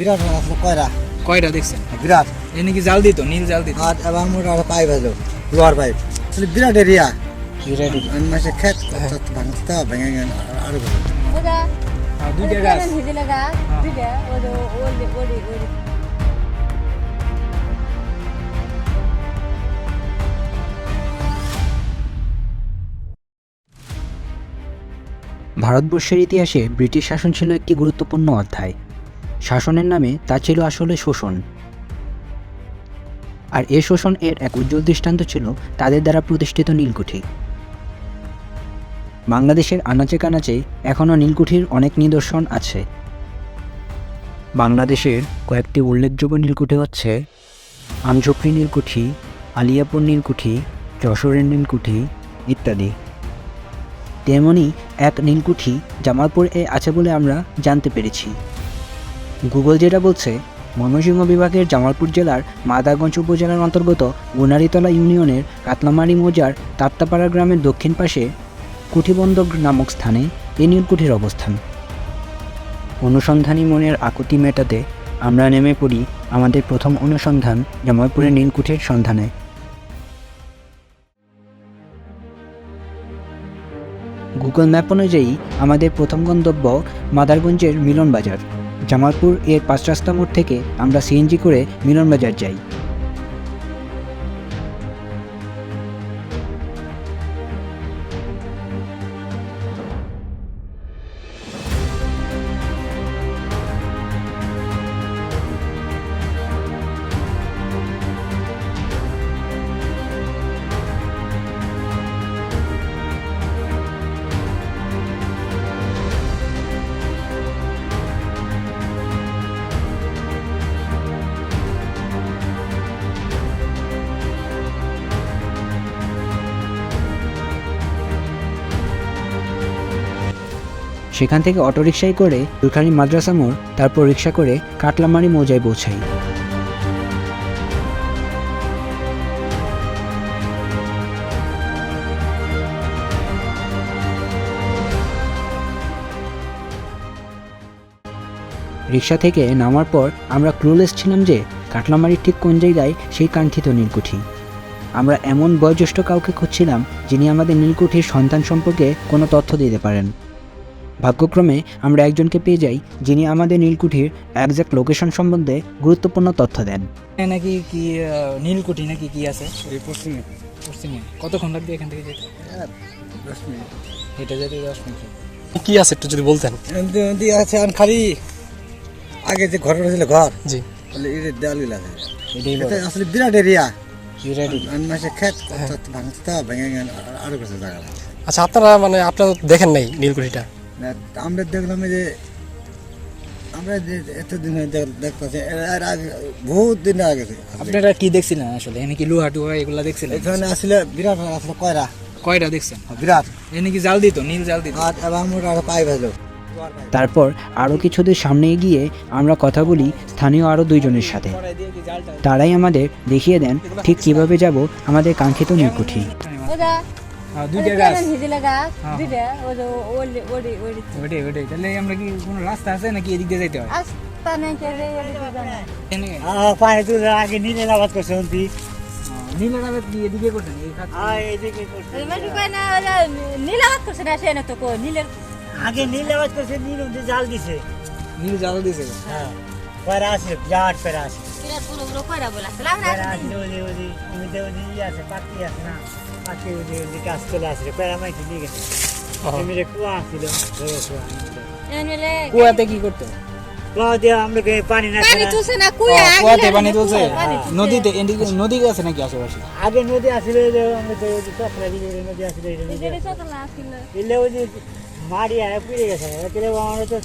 বিরাট মাছ আসলো কয়রা? কয়টা দেখছেন? বিরাট। এ নাকি জাল দিত নীল জাল দিত। আর এবং মোটা একটা পাইপ আসলো লোহার পাইপ। আসলে বিরাট এরিয়া রেডি মাসে খেত ভাঙতে ভেঙে গেল আরও ভালো। দুইটা গাছ। দুইটা ভারতবর্ষের ইতিহাসে ব্রিটিশ শাসন ছিল একটি গুরুত্বপূর্ণ অধ্যায়। শাসনের নামে তা ছিল আসলে শোষণ। আর এ শোষণ এর এক উজ্জ্বল দৃষ্টান্ত ছিল তাদের দ্বারা প্রতিষ্ঠিত নীলকুঠি। বাংলাদেশের আনাচে কানাচে এখনও নীলকুঠির অনেক নিদর্শন আছে। বাংলাদেশের কয়েকটি উল্লেখযোগ্য নীলকুঠি হচ্ছে আমঝোপড়ি নীলকুঠি, আলিয়াপুর নীলকুঠি, যশোরের নীলকুঠি ইত্যাদি। তেমনই এক নীলকুঠি জামালপুর এ আছে বলে আমরা জানতে পেরেছি। গুগল যেটা বলছে, ময়মনসিংহ বিভাগের জামালপুর জেলার মাদাগঞ্জ উপজেলার অন্তর্গত গুনারিতলা ইউনিয়নের কাতলামারি মৌজার তাপ্তাপাড়া গ্রামের দক্ষিণ পাশে কুঠিবন্দর নামক স্থানে এই নীলকুঠির অবস্থান। অনুসন্ধানী মনের আকুতি মেটাতে আমরা নেমে পড়ি আমাদের প্রথম অনুসন্ধান জামালপুরের নীলকুঠির সন্ধানে। গুগল ম্যাপ অনুযায়ী আমাদের প্রথম গন্তব্য মাদারগঞ্জের মিলন বাজার জামালপুর এর পাঁচ রাস্তা মোড় থেকে আমরা সিএনজি করে মিলন বাজার যাই। সেখান থেকে অটোরিকশায় করে দুখানি মাদ্রাসা মোড়, তারপর রিক্সা করে কাটলামারি মৌজায় পৌঁছাই। রিক্সা থেকে নামার পর আমরা ক্লুলেস ছিলাম যে কাটলামারির ঠিক কোন জায়গায়, সেই কাঙ্ক্ষিত নীলকুঠি। আমরা এমন বয়োজ্যেষ্ঠ কাউকে খুঁজছিলাম যিনি আমাদের নীলকুঠির সন্তান সম্পর্কে কোনো তথ্য দিতে পারেন। ভাগ্যক্রমে আমরা একজনকে পেয়ে যাই যিনি আমাদের নীলকুঠির একজ্যাক্ট লোকেশন সম্বন্ধে গুরুত্বপূর্ণ তথ্য দেন। নাকি কি নীলকুঠি নাকি কি আছে? এই পশ্চিমে। পশ্চিমে। কতক্ষণ লাগবে এখান থেকে যেতে? দশ মিনিট। হেঁটে যেতে দশ মিনিট কি আছে একটু যদি বলতেন? দিয়ে আছে আর খালি আগে যে ঘর ছিল ঘর জি। তাহলে এর দেওয়াল আছে এটা আসলে বিরাট এরিয়া জায়গা আচ্ছা আপনারা মানে আপনারা দেখেন নাই নীলকুঠিটা? আমরা দেখলাম যে আমরা যে এতদিন দেখ- দেখতেছি এর আগে বহুত দিন আগে থেকে। আপনারা কি দেখছিলেন আসলে? এনে কি লোহা টুহা এগুলা দেখছিলেন? এখানে আসলে বিরাট আসলো কয়রা? কয়টা দেখছেন? বিরাট এনে কি জাল দিত? নীল জাল দিত? আর এবং মোটা একটা পাইপ আসলো তারপর আরও কিছুদের সামনে এগিয়ে আমরা কথা বলি স্থানীয় আরও দুইজনের সাথে। তারাই আমাদের দেখিয়ে দেন ঠিক কীভাবে যাব আমাদের কাঙ্ক্ষিত হ্যাঁ, ওটা দুইটা গাছ কেমন গাছ হ্যাঁ। দুইটা ওলি ওলি ওলি ওটাই ওটাই তাহলে আমরা কি কোনো রাস্তা আছে নাকি এদিক দিয়ে যাইতে হয় আস্তা নাই কে রে পানি তুলে আগে নিলে আবাদ করছে অন্তি নীলের কি এদিকে করছেন এই খাত এইদিকে করছে মানে কই না ওটা নীলাবাদ করছে না সে তো কো নীলের আগে নীল আবাদ করছে নীল জাল দিছে নীল জাল দিছে হ্যাঁ পরে আসে বিরাট পরে বিরাট পুরো পুরো কইরা বলা ওই যে- ওই যে ইয়ে আছে পাখি আছে না পাখি ওই যে- ওই যে গাছ চলে আসলে পরে নিয়ে গেছে। এমনি কুয়া ছিল বড় কুয়া। কুয়াতে কি করতো? কুয়া দিয়ে পানি না তুলছে কুয়া কুয়াতে পানি তুলছে। হ্যাঁ, নদীতে নদী আছে নাকি আশেপাশে? আগে নদী আসলে নদী আসলে এলে ওই যে মারি আয় পুড়ে গেছে। আমরা তো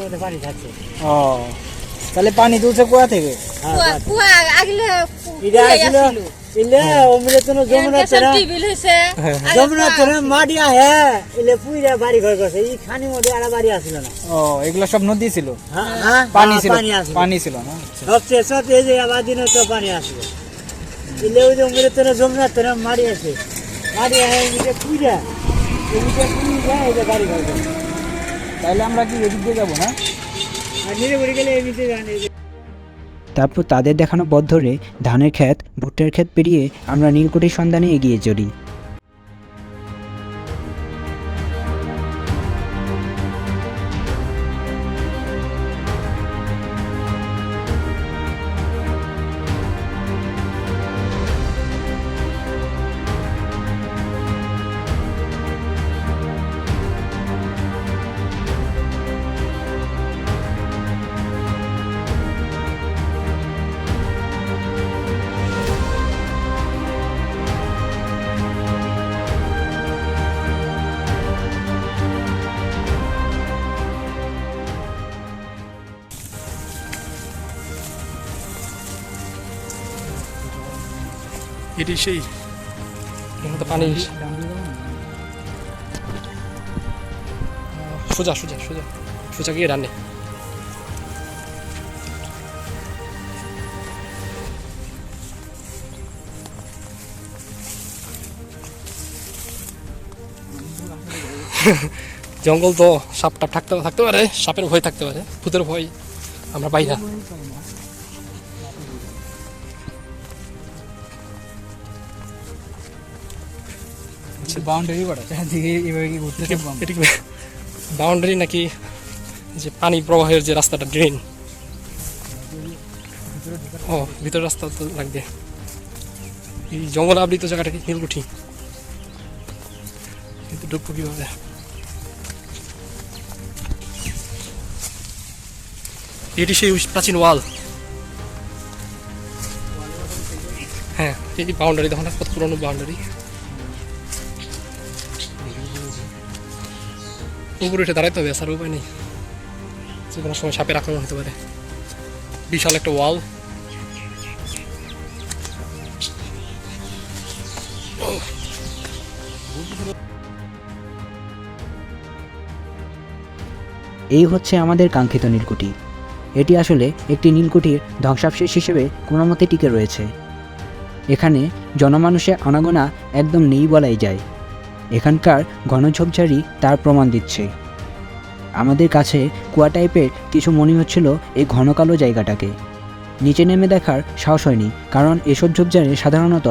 মধ্যে পানি থাকছে। ও তাহলে পানি তুলছে কুয়া থেকে? কুয়া কুয়া আগলে এটা আসলে এলে ওমরে তো যমুনা তেরা যমুনা তেরা মারি আয় এলে পুইরা বাড়ি ঘর করছে এই খানি মধ্যে আর বাড়ি আসলো না ও এগুলো সব নদী ছিল হ্যাঁ পানি ছিল পানি ছিল না সবচেয়ে সবচেয়ে যে আবার দিনে তো পানি আসবে এলে ওই যে ওমরে তো যমুনা তেরা মারি আছে মারি আয় এদিকে পুইরা এদিকে পুইরা এই যে বাড়ি ঘর করছে তাহলে আমরা কি এদিক দিয়ে যাব না আর নীলকুঠি গেলে এমনিতে জানি তারপর তাদের দেখানো পথ ধরে ধানের ক্ষেত, ভুট্টার ক্ষেত পেরিয়ে আমরা নীলকুঠির সন্ধানে এগিয়ে চলি। এটি সেই পানি সোজা সোজা সোজা। সোজা গিয়ে রান্নে জঙ্গল তো সাপ টাপ থাকতে থাকতে পারে সাপের ভয় থাকতে পারে ভূতের ভয় আমরা পাই না। বাউন্ডারি করা? এটি বাউন্ডারি নাকি যে পানি প্রবাহের যে রাস্তাটা ড্রেন ও ভিতর রাস্তা তো লাগবে। এই জঙ্গল আবৃত জায়গাটা কি নীলকুঠি? কিন্তু ঢুকবো কীভাবে? এটি সেই প্রাচীন ওয়াল। হ্যাঁ এই বাউন্ডারি তখন কত পুরনো বাউন্ডারি উপরে উঠে দাঁড়াইতে হবে আসার উপায় নেই। যে কোনো সময় সাপের আক্রমণ হতে পারে। বিশাল একটা ওয়াল। এই হচ্ছে আমাদের কাঙ্ক্ষিত নীলকুঠি। এটি আসলে একটি নীলকুঠির ধ্বংসাবশেষ হিসেবে কোনো মতে টিকে রয়েছে। এখানে জনমানুষের আনাগোনা একদম নেই বলাই যায়। এখানকার ঘনঝোপঝাড়ি তার প্রমাণ দিচ্ছে। আমাদের কাছে কুয়া টাইপের কিছু মনে হচ্ছিল এই ঘন কালো জায়গাটাকে। নিচে নেমে দেখার সাহস হয়নি কারণ এসব ঝোপঝাড়ে সাধারণত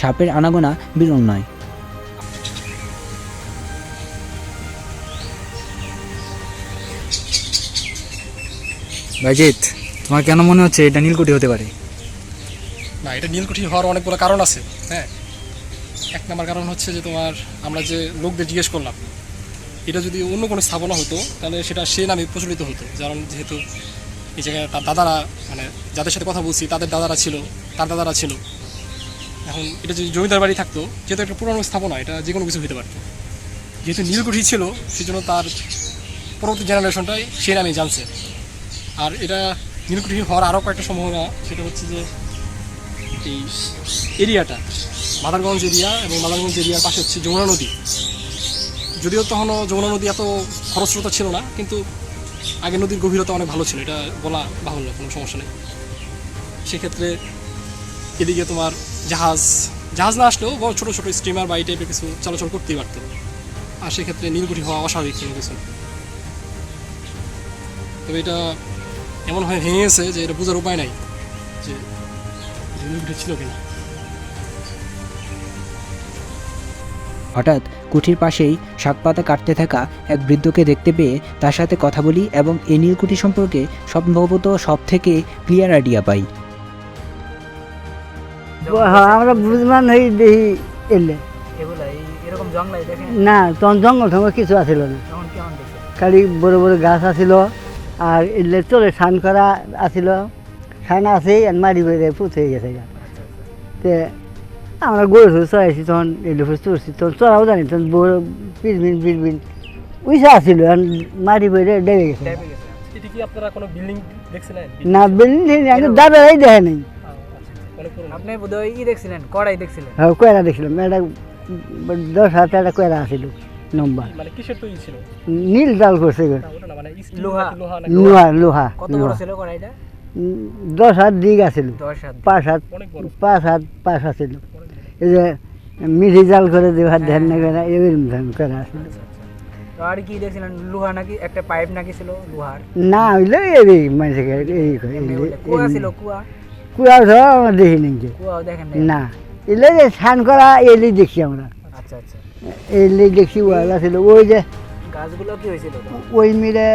সাপের আনাগোনা বিরল নয়। বাইজিৎ তোমার কেন মনে হচ্ছে এটা নীলকুঠি হতে পারে? না এটা নীলকুঠি হওয়ার অনেকগুলো কারণ আছে হ্যাঁ। এক নম্বর কারণ হচ্ছে যে তোমার আমরা যে লোকদের জিজ্ঞেস করলাম, এটা যদি অন্য কোনো স্থাপনা হতো, তাহলে সেটা সে নামে প্রচলিত হতো। কারণ যেহেতু এই জায়গায় তার দাদারা মানে যাদের সাথে কথা বলছি, তাদের দাদারা ছিল, তার দাদারা ছিল। এখন এটা যদি জমিদার বাড়ি থাকতো, যেহেতু একটা পুরনো স্থাপনা, এটা যে কোনো কিছু হতে পারতো। যেহেতু নীলকুঠি ছিল, সেজন্য তার পরবর্তী জেনারেশনটাই সে নামে জানছে। আর এটা নীলকুঠি হওয়ার আরও কয়েকটা সম্ভাবনা, সেটা হচ্ছে যে এই এরিয়াটা, মাদারগঞ্জ এরিয়া এবং মাদারগঞ্জ এরিয়ার পাশে হচ্ছে যমুনা নদী। যদিও তখনও যমুনা নদী এত খরস্রোতা ছিল না, কিন্তু আগে নদীর গভীরতা অনেক ভালো ছিল। এটা বলা বাহুল্য কোনো সমস্যা নেই। সেক্ষেত্রে এদিকে তোমার জাহাজ জাহাজ না আসলেও বড় ছোটো ছোটো স্টিমার বা এই টাইপের কিছু চলাচল করতেই পারতো। আর সেক্ষেত্রে নীলকুঠি হওয়া অস্বাভাবিক কোনো কিছু তবে এটা এমনভাবে ভেঙে গেছে যে এটা বোঝার উপায় নাই যে কিনা হঠাৎ কুঠির পাশেই শাকপাতা কাটতে থাকা এক বৃদ্ধকে দেখতে পেয়ে তার সাথে কথা বলি এবং এই নীলকুঠি সম্পর্কে সম্ভবত সব থেকে ক্লিয়ার আইডিয়া পাই। হ্যাঁ আমরা বুঝমান হই দেখি এলে। এগুলা এই এরকম জঙ্গলাই দেখেন না? তখন জঙ্গল টঙ্গল কিছু আছিল না। খালি বড় বড় গাছ আছিল আর এলে চলে সান করা আছিল। সান আছেই আর মারি বেড়ে পুত হয়ে গেছে তে আমরা গরু টরু চড়াইছি তখন এলে ফুস চড়ছি তখন চড়াও জানি তখন বড় পিরবিন পিরবিন উইসা আছিল আর মারি বেড়ে ডেবে গেছে। না বিল্ডিং আমি দাদারাই দেখে নেই। আপনি বোধহয় ই দেখছিলেন কড়াই দেখছিলেন? হ্যাঁ কয়রা দেখছিলাম এটা দশ হাজার একটা কয়রা আছিল লম্বা মানে কিসের তৈরি ছিল? নীল জাল করছে মানে লোহা। লোহা লোহা লোহা কত বড় ছিল কড়াইটা? উম, দশ হাত দিক আছিল। পাঁচ হাত পাঁচ হাত পাঁচ হাত ছিল এই যে মিঠি জাল করে দিয়ে হাত ধ্যান না করে এরকম ধ্যান করা আছিল। আর কি দেখছিলেন লোহা নাকি? একটা পাইপ নাকি ছিল লোহার? না হইলে এই মানুষকে এই করে, এমনি কুয়া এই- ছিল কুয়া? কুয়া ধর আমরা দেখিনি যে কুয়াও দেখেন নাই? না। এলে যে স্নান করা এলি দেখছি আমরা। আচ্ছা আচ্ছা। এলি দেখছি ওয়ালা ছিল। ওই যে গাছগুলো কি হয়েছিল? ওই মিলে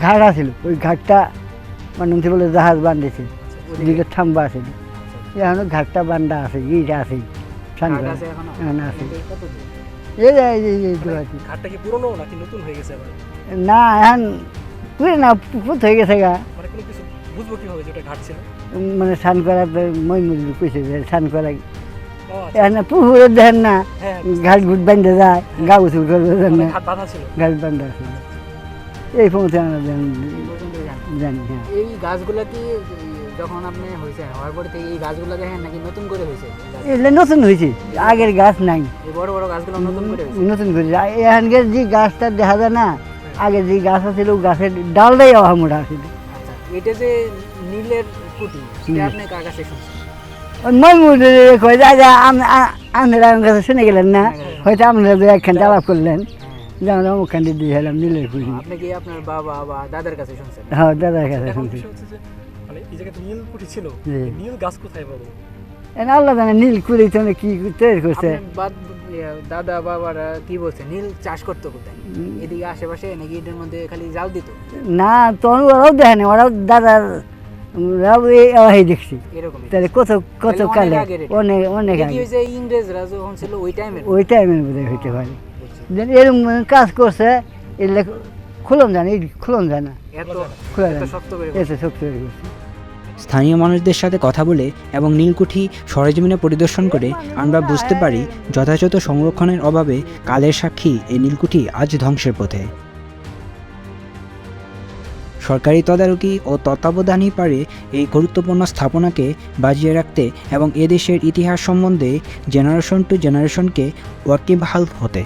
ঘাট আছিল। ওই ঘাটটা মানে হচ্ছে বলে জাহাজ বান্ধেছে ওদিকে থাম্বা আছে। এখনও ঘাটটা বান্ধা আছে ইটা আছে হ্যাঁ, না আছে কত এই এই যে- এই যে দোয়াটি। ঘাটটা কি পুরনো নাকি নতুন হয়ে গেছে না এখন পুরে না পুত হয়ে গেছে গা। মানে ছিল? মানে স্নান করা মই কইছে যে স্নান করা আচ্ছা, এখন পুকুরে দেখেন না হ্যাঁ ঘাট ঘুট বান্ধে যায় গা উঁচু করবে মানে ঘাট ছিল? বান্ধা আছে এই পৌঁছে আমরা জানি এই জানি হ্যাঁ। এই গাছগুলো কি যখন আপনি হয়েছে হওয়ার পরে এই গাছগুলো দেখেন নাকি নতুন করে হয়েছে? এগুলো নতুন হয়েছে আগের গাছ নাই। এই বড় বড় গাছগুলো নতুন করে নতুন করে এখানকার যে গাছটা দেখা যায় না আগে যে গাছ আছিল গাছের ডালটাই অহামোড়া আছিল আচ্ছা এটা যে নীলের কুটি আপনি কার কাছে শুনছেন? ওই মই মুড়ে কয় যা যা আপনারা আমার কাছে শুনে গেলেন না? হয়তো আপনারা দু একখান আলাপ করলেন। আমরা দিয়ে দিয়ে এলাম নীলের আপনি কি আপনার বাবা বা দাদার কাছে শুনছেন? হ্যাঁ দাদার কাছে শুনছি। মানে এই নীল কুঠি ছিল নীল গাছ কোথায় পাবো আল্লাহ জানে নীল কুড়ি তো কি তৈরি করছে। দাদা বাবারা কি বলছে? নীল চাষ করতো কোথায়? এদিকে আশেপাশে নাকি এটার মধ্যে খালি জাল দিত? না তখন ওরাও দেখেনি ওরাও দাদার দেখছি। এরকম তাহলে কত কত অনেক কালে। অনেক অনেক কি হয়েছে ইংরেজরা যখন ছিল ওই টাইমের ওই টাইমের মধ্যে হইতে পারে। এরকম কাজ করছে এগুলো খুলন জানে এই খুলন যায় না। এত খোলা এত যায় না শক্ত করে এসে শক্তি গেছে স্থানীয় মানুষদের সাথে কথা বলে এবং নীলকুঠি সরেজমিনে পরিদর্শন করে আমরা বুঝতে পারি যথাযথ সংরক্ষণের অভাবে কালের সাক্ষী এই নীলকুঠি আজ ধ্বংসের পথে। সরকারি তদারকি ও তত্ত্বাবধানই পারে এই গুরুত্বপূর্ণ স্থাপনাকে বাজিয়ে রাখতে এবং এদেশের ইতিহাস সম্বন্ধে জেনারেশন টু জেনারেশনকে ওয়াকিবহাল হতে।